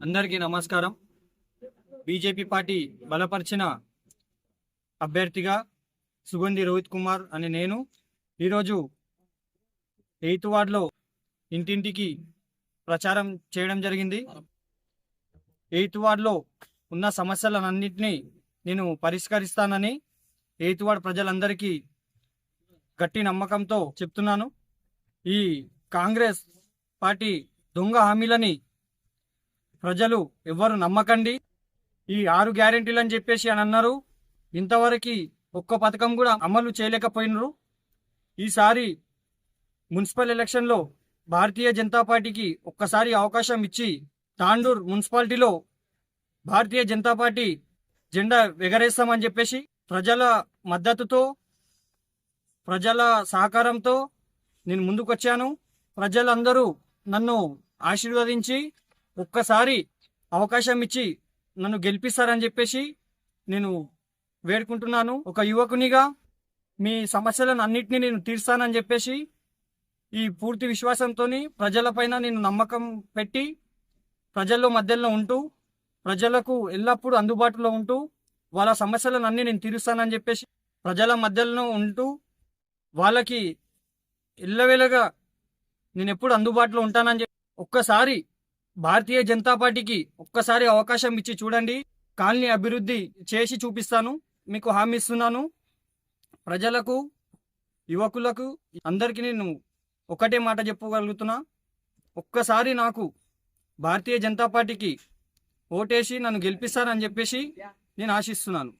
అందరికీ నమస్కారం. BJP party బలపరిచిన అభ్యర్థిగా సుగంధి రోహిత్ కుమార్ అనే నేను ఈరోజు ఎయిత్ వార్డులో ఇంటింటికి ప్రచారం చేయడం జరిగింది. ఎయిత్ వార్డులో ఉన్న సమస్యలన్నింటినీ నేను పరిష్కరిస్తానని ఎయిత్ వార్డ్ ప్రజలందరికీ గట్టి నమ్మకంతో చెప్తున్నాను. ఈ కాంగ్రెస్ పార్టీ దొంగ హామీలని ప్రజలు ఎవ్వరు నమ్మకండి. ఈ ఆరు గ్యారెంటీలు అని చెప్పేసి అని అన్నారు. ఇంతవరకు ఒక్క పథకం కూడా అమలు చేయలేకపోయినరు. ఈసారి మున్సిపల్ ఎలక్షన్లో భారతీయ జనతా పార్టీకి ఒక్కసారి అవకాశం ఇచ్చి తాండూర్ మున్సిపాలిటీలో భారతీయ జనతా పార్టీ జెండా ఎగరేస్తామని చెప్పేసి ప్రజల మద్దతుతో ప్రజల సహకారంతో నేను ముందుకొచ్చాను. ప్రజలందరూ నన్ను ఆశీర్వదించి ఒక్కసారి అవకాశం ఇచ్చి నన్ను గెలిపిస్తారని చెప్పేసి నేను వేడుకుంటున్నాను. ఒక యువకునిగా మీ సమస్యలను అన్నింటినీ నేను తీర్స్తానని చెప్పేసి ఈ పూర్తి విశ్వాసంతో ప్రజలపైన నేను నమ్మకం పెట్టి ప్రజల్లో మధ్యలో ఉంటూ ప్రజలకు ఎల్లప్పుడూ అందుబాటులో ఉంటూ వాళ్ళ సమస్యలను అన్నీ నేను తీరుస్తానని చెప్పేసి ప్రజల మధ్యలో ఉంటూ వాళ్ళకి ఎల్లవేళగా నేను ఎప్పుడు అందుబాటులో ఉంటానని చెప్పి ఒక్కసారి భారతీయ జనతా పార్టీకి ఒక్కసారి అవకాశం ఇచ్చి చూడండి. కాలనీ అభివృద్ధి చేసి చూపిస్తాను. మీకు హామీ ఇస్తున్నాను. ప్రజలకు యువకులకు అందరికీ నేను ఒకటే మాట చెప్పగలుగుతున్నా. ఒక్కసారి నాకు భారతీయ జనతా పార్టీకి ఓటేసి నన్ను గెలిపిస్తారని చెప్పేసి నేను ఆశిస్తున్నాను.